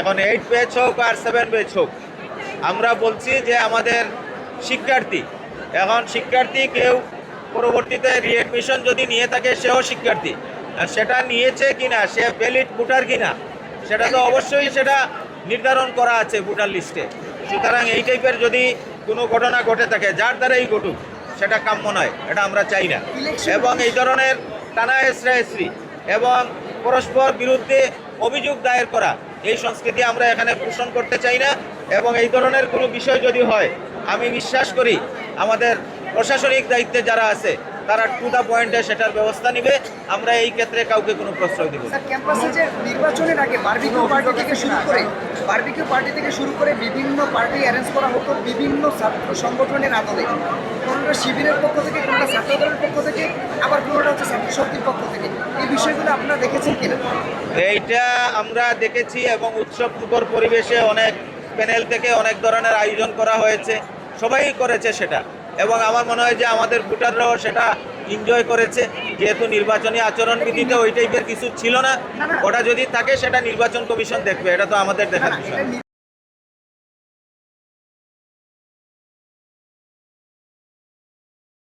এখন eight page হোক আর seven page হোক আমরা বলছি যে আমাদের শিক্ষার্থী এখন শিক্ষার্থী কেউ পরবর্তীতে রিএডমিশন যদি নিয়ে থাকে সেও শিক্ষার্থী। আর সেটা নিয়েছে কিনা সে ভ্যালিড ভোটার কিনা সেটা তো অবশ্যই সেটা নির্ধারণ করা আছে ভোটার লিস্টে। সুতরাং এই টাইপের যদি কোনো ঘটনা ঘটে থাকে যার দ্বারাই ঘটুক সেটা কাম্য নয় এটা আমরা চাই না। এবং এই ধরনের টানা হেসড়াহেসড়ি এবং পরস্পর বিরুদ্ধে অভিযোগ দায়ের করা এই সংস্কৃতি আমরা এখানে পোষণ করতে চাই না এবং এই ধরনের কোনো বিষয় যদি হয়, আমি বিশ্বাস করি আমাদের প্রশাসনিক দায়িত্বে যারা আছে, তারা টু দ্য পয়েন্টে সেটার ব্যবস্থা নিবে। আমরা এই ক্ষেত্রে কাউকে কোনো প্রশ্রয় দেব ক্যাম্পাসে নির্বাচনের আগে বারবিকিউ পার্টি থেকে শুরু করে বারবিকিউ পার্টি থেকে শুরু করে বিভিন্ন পার্টি অ্যারেঞ্জ করা হতো বিভিন্ন ছাত্র সংগঠনের আদলে। কোনোটা শিবিরের পক্ষ থেকে, কোনোটা ছাত্রদলের পক্ষ থেকে, আবার কোনোটা হচ্ছে ছাত্র শক্তির পক্ষ আপনারা দেখেছেন কিনা এইটা আমরা দেখেছি এবং উৎসব পরিবেশে অনেক প্যানেল থেকে অনেক ধরনের আয়োজন করা হয়েছে। সবাই করেছে সেটা। এবং আমার মনে হয় যে আমাদের ভোটাররাও সেটা এনজয় করেছে। যেহেতু নির্বাচনী আচরণবিধিতে ওই টাইপের কিছু ছিল না। ওটা যদি থাকে সেটা নির্বাচন কমিশন দেখবে। এটা তো আমাদের দেখার বিষয়।